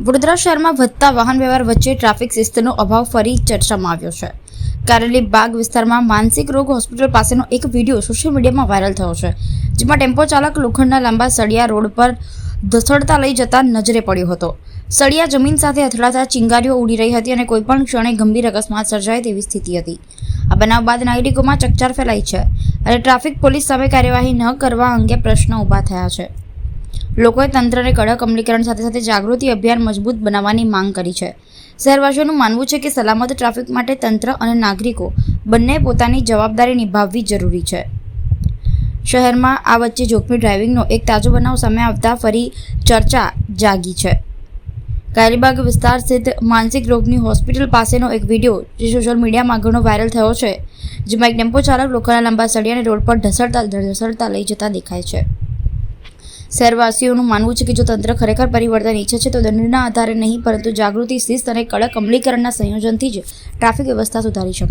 વડોદરા શહેરમાં વધતા વાહન વ્યવહાર વચ્ચે ટ્રાફિક શિસ્તનો અભાવ ફરી ચર્ચામાં આવ્યો છે. કારેલી બાગ વિસ્તારમાં માનસિક રોગ હોસ્પિટલ પાસેનો એક વીડિયો સોશિયલ મીડિયામાં વાયરલ થયો છે, જેમાં ટેમ્પો ચાલક લોખંડના લાંબા સળિયા રોડ પર ધસડતા લઈ જતા નજરે પડ્યો હતો. સળિયા જમીન સાથે અથડાતા ચિંગારીઓ ઉડી રહી હતી અને કોઈપણ ક્ષણે ગંભીર અકસ્માત સર્જાય તેવી સ્થિતિ હતી. આ બનાવ બાદ નાગરિકોમાં ચકચાર ફેલાઈ છે અને ટ્રાફિક પોલીસ સામે કાર્યવાહી ન કરવા અંગે પ્રશ્નો ઊભા થયા છે. લોકોએ તંત્રને કડક અમલીકરણ સાથે સાથે જાગૃતિ અભિયાન મજબૂત બનાવવાની માંગ કરી છે. શહેરવાસીઓનું માનવું છે કે સલામત ટ્રાફિક માટે તંત્ર અને નાગરિકો બંને પોતાની જવાબદારી નિભાવવી જરૂરી છે. શહેરમાં આ વચ્ચે જોખમી ડ્રાઇવિંગનો એક તાજો બનાવ સામે આવતા ફરી ચર્ચા જાગી છે. કારીબાગ વિસ્તાર સ્થિત માનસિક રોગની હોસ્પિટલ પાસેનો એક વીડિયો જે સોશિયલ મીડિયામાં ઘણો વાયરલ થયો છે, જેમાં એક ટેમ્પો ચાલક લોકોના લાંબા સળિયાને રોડ પર ઢસડતા ઢસડતા લઈ જતા દેખાય છે. શહેરવાસીઓનું માનવું છે કે જો તંત્ર ખરેખર પરિવર્તન ઈચ્છે છે, તો દંડના આધારે નહીં, પરંતુ જાગૃતિ, શિસ્ત અને કડક અમલીકરણના સંયોજનથી જ ટ્રાફિક વ્યવસ્થા સુધારી શકે